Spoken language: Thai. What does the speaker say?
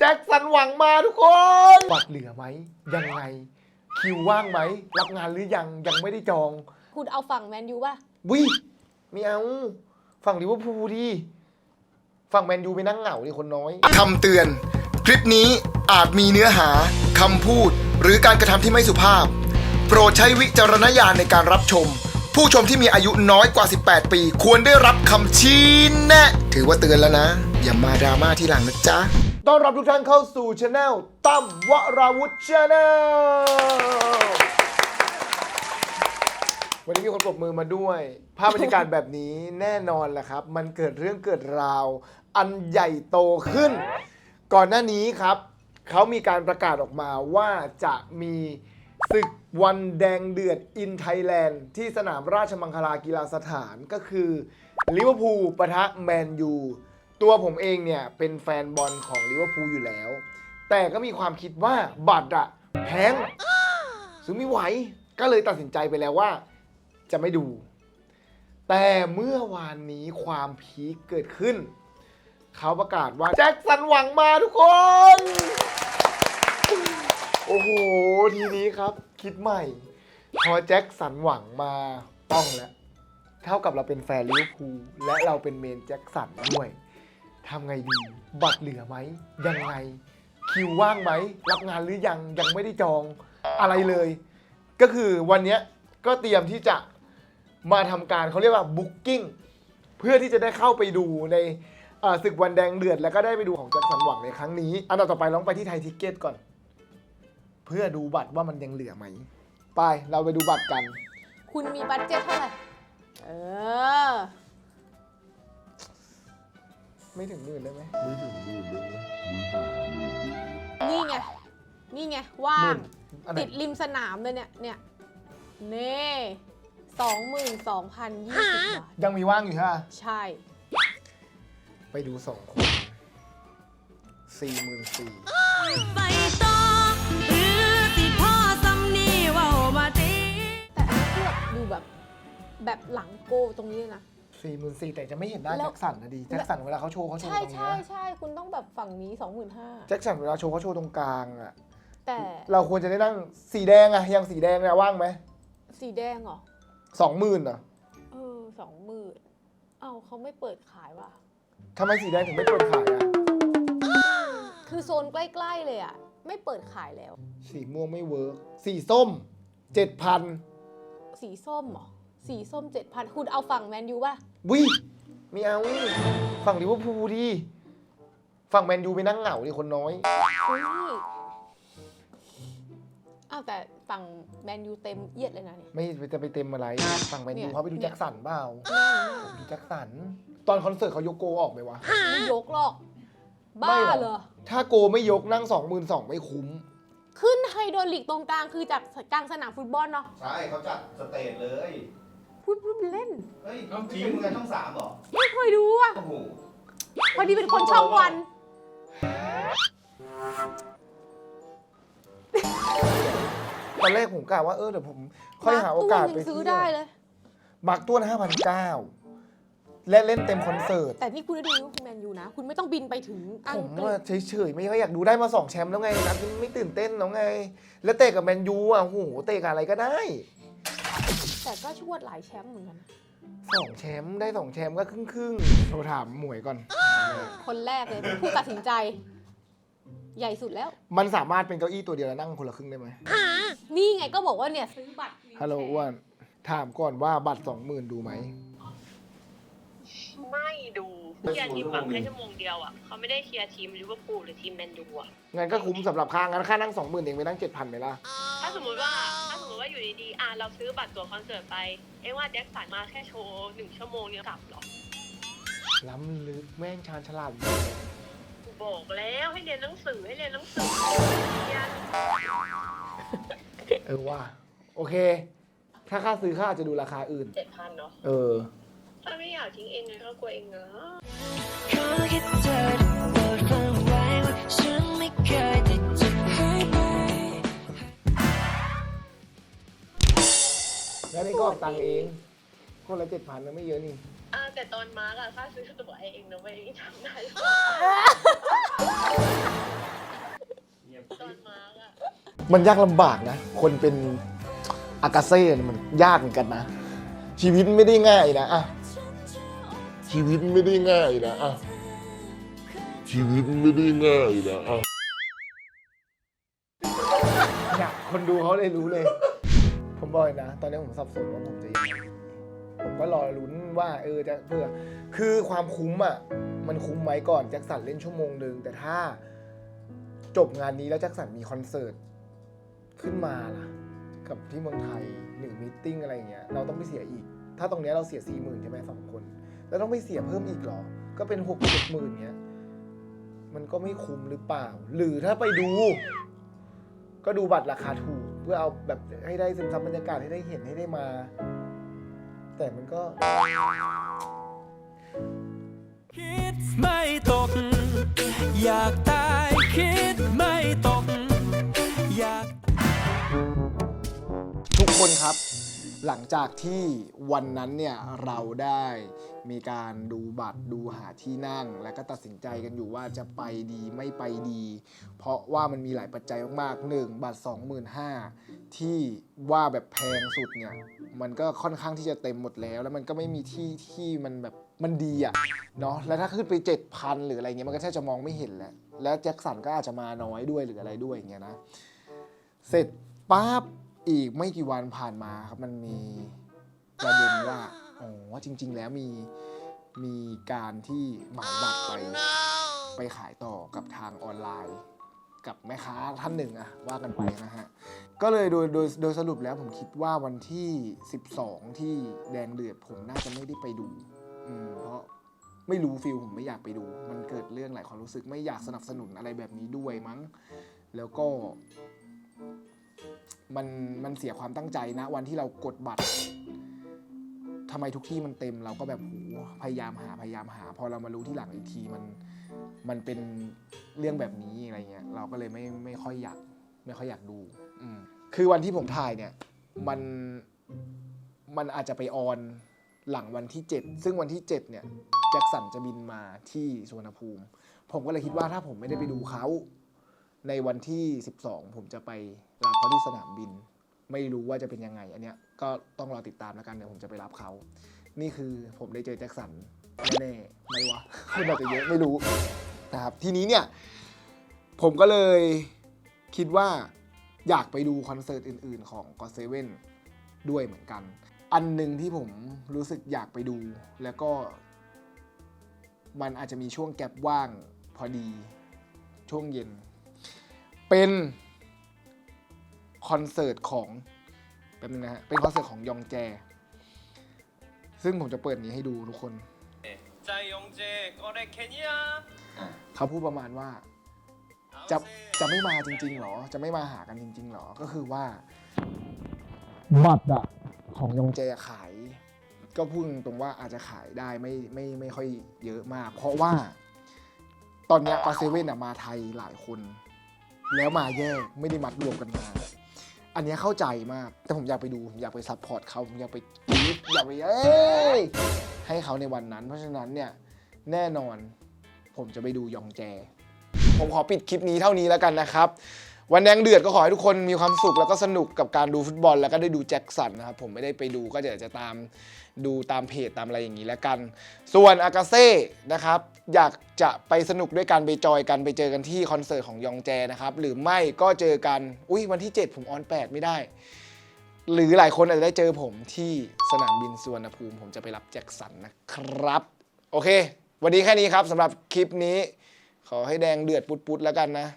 แจ็คสันหวังมาทุกคนบัตรเหลือไหม ยังไง คิวว่างไหม รับงานหรือยังยังไม่ได้จองคุณเอาฝั่งแมนยูป่ะ วิไม่เอา ฝั่งลิเวอร์พูลดิฝั่งแมนยูไปนั่งเหงาดิคนน้อย คำเตือน คลิปนี้อาจมีเนื้อหา คำพูด หรือการกระทำที่ไม่สุภาพ โปรดใช้วิจารณญาณในการรับชม ผู้ชมที่มีอายุน้อยกว่า 18 ปี ควรได้รับคำชี้แนะ ถือว่าเตือนแล้วนะ อย่ามาดราม่าที่หลังนะจ๊ะ ต้อนรับทุกท่านเข้าสู่ช anel ตั้มวราวุฒิช anel วันนี้มีคนปรบมือมาด้วย ภาพบรรยากาศแบบนี้แน่นอนแหละครับ มันเกิดเรื่องเกิดราว อันใหญ่โตขึ้น ก่อนหน้านี้ครับ เขามีการประกาศออกมาว่าจะมีศึกวันแดงเดือดอินไทยแลนด์ที่สนามราชมังคลากีฬาสถานก็คือลิเวอร์พูลปะทะแมนยู ตัวผมเองเนี่ยเป็นแฟนบอลของลิเวอร์พูลอยู่แล้ว แต่ก็มีความคิดว่าบัตรอะแพงซื้อไม่ไหว ก็เลยตัดสินใจไปแล้วว่า จะไม่ดู แต่เมื่อวานนี้ความพีคเกิดขึ้น เขาประกาศว่าแจ็คสันหวังมาทุกคน โอ้โห ทีนี้ครับ คิดใหม่ พอแจ็คสันหวังมาต้องแล้ว เท่ากับเราเป็นแฟนลิเวอร์พูลและเราเป็นเมนแจ็คสันด้วย ทำไงดี บัตรเหลือไหม ยังไง คิวว่างไหม รับงานหรือยัง ยังไม่ได้จองอะไรเลย ก็คือวันเนี้ยก็เตรียมที่จะมาทำการเขาเรียกว่าบุ๊กิ้งเพื่อที่จะได้เข้าไปดูในเอ่อศึกวันแดงเดือด แล้วก็ได้ไปดูของแจ็คสันหวังในครั้งนี้ อันดับต่อไปลองไปที่ไทยทิกเก็ตก่อน เพื่อดูบัตรว่ามันยังเหลือไหม ไป เราไปดูบัตรกัน คุณมีบัตเจ็ตเท่าไหร่ เออ ไม่ถึงหมื่นได้ไหมนี่ไง นี่ไง ว่าง อันไหนติดริมสนามเลยเนี่ย เนี่ยเน่สองหมื่นสองพันยี่สิบบาท ยังมีว่างอยู่ใช่ไหมใช่ ไปดูสองคนสี่หมื่นสี่ไปต่อหรือสิพ่อสำนีเว่ามาตีแต่อันนี้คือแบบดูแบบ แบบหลังโกตรงนี้เลยนะ สี่หมื่นสี่แต่จะไม่เห็นหน้าแล้วแจ็คสันนะดีแจ็คสันเวลาเขาโชว์เขาโชว์ใช่ตรงใช่นี้นะใช่คุณต้องแบบฝั่งนี้สองหมื่นห้าแจ็คสันเวลาโชว์เขาโชว์ตรงกลางอะแต่เราควรจะได้นั่งสีแดงอะยังสีแดงเนี่ยว่างไหมสีแดงเหรอ สองหมื่นอะเออสองหมื่นเอ้าเขาไม่เปิดขายว่ะ ทำไมสีแดงถึงไม่เปิดขายอะคือโซนใกล้ๆเลยอะ ไม่เปิดขายแล้ว สีม่วงไม่เวิร์กสีส้มเจ็ดพันสีส้มเหรอ สีส้มเจ็ดพันคุณเอาฝั่งแมนยูป่ะ วิไม่เอาฝั่งลิเวอร์พูลดิฝั่งแมนยูไปนั่งเหงาดิคนน้อย อุ้ยอ้าวแต่ฝั่งแมนยูเต็มเอียดเลยนะเนี่ย ไม่จะไปเต็มอะไร ฝั่งแมนเนี่ยูย เขาไปดูเนี่ยแจ็คสันเปล่าแน่นดูแจ็คสัน ตอนคอนเสิร์ตเขายกโกออกไหมวะๆไม่ยกหรอก บ้าไม่หรอเหรอ ถ้าโกไม่ยกนั่งสองหมื่นสองไม่คุ้ม ขึ้นไฮโดรลิกตรงกลางคือจากกลางสนามฟุตบอลเนาะ ใช่เขาจัดสเตจเลย พูดพูดเล่น เฮ้ยต้องจริง มึงกันช่องสามเหรอ ไม่เคยดูอะ โอ้โห พอดีเป็นคนช่องวัน ตอนแรกผมกะว่าเออเดี๋ยวผมค่อยหาโอกาสไปยังซื้อเที่ยวได้เลยมาร์กต้วนห้าพันเก้าและเล่นเต็มคอนเสิร์ต แต่นี่คุณได้ดูลิเวอร์พูลแมนยูนะ คุณไม่ต้องบินไปถึงอังผมกฤว่าษเฉยๆไม่ค่อยอยากดูได้มาสองแชมป์แล้วไงนัดนี้ไม่ตื่นเต้นแล้วไง แล้วเตะกับแมนยูอะโอ้โหเตะกับอะไรก็ได้ แต่ก็ชวดหลายแชมป์เหมือนกัน สองแชมป์ได้สองแชมป์ก็ครึ่งครึ่งๆโทรถามหมวยก่อน คนแรกเลยเป็นผู้ตัดสินใจ ใหญ่สุดแล้ว มันสามารถเป็นเก้าอี้ตัวเดียวแล้วนั่งคนละครึ่งได้ไหมนี่ไงก็บอกว่าเนี่ยซื้อบัตรฮัลโหลอ้วนถามก่อนว่าบัตรสองหมื่นดูไหมไม่ดู เคลียร์ทีมหวังแค่ชั่วโมงเดียวอะเขาไม่ได้เคลียร์ทีมลิเวอร์พูลหรือทีมแมนยูอะงั้นก็คุ้มสำหรับค่างั้นค่านั่งสองหมื่นเองไปนั่งเจ็ดพันไหมล่ะ ถ้าสมมติว่าถ้าสมมติว่าอยู่ดีๆอะเราซื้อบัตรตั๋วคอนเสิร์ตไป เอ้ว่าแจ็คสันมาแค่โชว์หนึ่งชั่วโมงเนี่ยกลับเหรอล้ำลึกแม่งชาญฉลาดกูบอกแล้วให้เรียนหนังสือให้เรียนหนังสือเรียนเออว่าโอเค ถ้าค่าซื้อค่าอาจจะดูราคาอื่นเจ็ดพันเนาะเออ ถ้าไม่อยากทิ้งเองไงก็กลัวเองนะขอแค่เธอได้โปรดฟังไว้ว่าฉันไม่เคยที่จะหายไปแล้วนี่ก็ออกตังค์เอง คนละเจ็ดพันมันไม่เยอะนี่ อะแต่ตอนมาร์กอะค่าซื้อตั๋วเองนะเว้ยจำได้มันยากลำบากนะ คนเป็นอากาเซ่เนี่ยมันยากเหมือนกันนะ ชีวิตไม่ได้ง่ายนะอะ ชีวิตไม่ได้ง่ายนะอะชีวิตไม่ได้ง่ายนะอะเนี่ยคนดูเขาเลยรู้เลย ผมบอกเลยนะ ตอนนี้ผมสับสนว่าผมจะยังไงผมก็รอลุ้นว่า เออจะเพื่อ คือความคุ้มอะ มันคุ้มไหมก่อนแจ็คสันเล่นชั่วโมงหนึ่งแต่ถ้าจบงานนี้แล้วแจ็คสันมีคอนเสิร์ตขึ้นมาล่ะ กับที่เมืองไทยหนึ่งมิทติ้งอะไรอย่างเงี้ยเราต้องไปเสียอีก ถ้าตรงเนี้ยเราเสียสี่หมื่นใช่ไหมสองคน แล้วต้องไปเสียเพิ่มอีกเหรอ ก็เป็นหกเจ็ดหมื่นเนี้ย มันก็ไม่คุ้มหรือเปล่า หรือถ้าไปดู ก็ดูบัตรราคาถูก เพื่อเอาแบบให้ได้ซึมซับบรรยากาศให้ได้เห็นให้ได้มา แต่มันก็ คิดไม่ตก อยากตายคิดไม่ตก อยาก ทุกคนครับ หลังจากที่วันนั้นเนี่ยเราได้ มีการดูบัตรดูหาที่นั่ง แล้วก็ตัดสินใจกันอยู่ว่าจะไปดีไม่ไปดี เพราะว่ามันมีหลายปัจจัยมากๆหนึ่งบัตร 25,000ที่ว่าแบบแพงสุดเนี่ยมันก็ค่อนข้างที่จะเต็มหมดแล้ว แล้วมันก็ไม่มีที่ที่มันแบบมันดีอะเนาะแล้วถ้าขึ้นไป7,000หรืออะไรเงี้ยมันก็แทบจะมองไม่เห็นแล้ว แล้วแจ็คสันก็อาจจะมาน้อยด้วยหรืออะไรด้วยอย่างเงี้ยนะเสร็จปั๊บอีกไม่กี่วันผ่านมาครับมันมีประเด็นว่า อ๋อจริง ๆ แล้วมีมีการที่เหมาบัตรไปไปขายต่อกับทางออนไลน์ กับแม่ค้าท่านหนึ่งอะว่ากันไปนะฮะ ก็เลยโดยโดยโดยสรุปแล้วผมคิดว่าวันที่ 12 ที่แดงเดือดผมน่าจะไม่ได้ไปดูอืมเพราะไม่รู้ฟิลผมไม่อยากไปดู มันเกิดเรื่องหลายความรู้สึกไม่อยากสนับสนุนอะไรแบบนี้ด้วยมั้ง แล้วก็ มันมันเสียความตั้งใจนะ วันที่เรากดบัตร ทำไมทุกที่มันเต็มเราก็แบบโหพยายามหาพยายามหา พอเรามารู้ที่หลังอีกทีมันมันเป็นเรื่องแบบนี้อะไรเงี้ยเราก็เลยไม่ไม่ค่อยอยากไม่ค่อยอยากดูอืมคือวันที่ผมถ่ายเนี่ยมันมันอาจจะไปออนหลังวันที่ 7 ซึ่งวันที่ 7 เนี่ยแจ็คสันจะบินมาที่สุวรรณภูมิ ผมก็เลยคิดว่าถ้าผมไม่ได้ไปดูเขาในวันที่ 12 ผมจะไปรับเขาที่สนามบิน ไม่รู้ว่าจะเป็นยังไง อันเนี้ยก็ต้องรอติดตามแล้วกันเดี๋ยวผมจะไปรับเขา นี่คือผมได้เจอแจ็คสันแน่ๆไม่วะคุณอาจจะเยอะไม่รู้นะครับทีนี้เนี่ยผมก็เลยคิดว่าอยากไปดูคอนเสิร์ตอื่น ๆ ของก็เซเว่นด้วยเหมือนกัน อันหนึ่งที่ผมรู้สึกอยากไปดู แล้วก็ มันอาจจะมีช่วงแกลบว่างพอดีช่วงเย็น เป็น คอนเสิร์ตของแป๊บนึงนะฮะเป็นคอนเสิร์ตของยองแจ ซึ่งผมจะเปิดนี้ให้ดูทุกคนใจยงเจก็ได้แค่นี้เขาพูดประมาณว่า จะจะไม่มาจริงๆหรอ จะไม่มาหากันจริงๆหรอ ก็คือว่าบัตรอะของยองแจขาย ก็พูดตรงๆว่าอาจจะขายได้ไม่ไม่ไม่ค่อยเยอะมาก เพราะว่า ตอนเนี้ยปาเซเว่นอะมาไทยหลายคน แล้วมาแยกไม่ได้มัดรวมกันมา อันเนี้ยเข้าใจมาก แต่ผมอยากไปดู ผมอยากไปซัพพอร์ตเขา ผมอยากไปกรี๊ดอยากไปเอ้ย ให้เขาในวันนั้น เพราะฉะนั้นเนี่ย แน่นอน ผมจะไปดูยองแจ ผมขอปิดคลิปนี้เท่านี้แล้วกันนะครับ วันแดงเดือดก็ขอให้ทุกคนมีความสุขแล้วก็สนุกกับการดูฟุตบอล แล้วก็ได้ดูแจ็คสันนะครับผมไม่ได้ไปดูก็เดี๋ยวจะตามดูตามเพจตามอะไรอย่างนี้แล้วกัน ส่วนอากาเซ่นะครับอยากจะไปสนุกด้วยกันไปจอยกันไปเจอกันที่คอนเสิร์ตของยองแจนะครับหรือไม่ก็เจอกันอุ้ยวันที่ 7 ผมออน 8 ไม่ได้ หรือหลายคนอาจจะได้เจอผมที่สนามบินสุวรรณภูมิผมจะไปรับแจ็คสันนะครับ โอเค วันนี้แค่นี้ครับสำหรับคลิปนี้ ขอให้แดงเดือดปุดๆแล้วกันนะ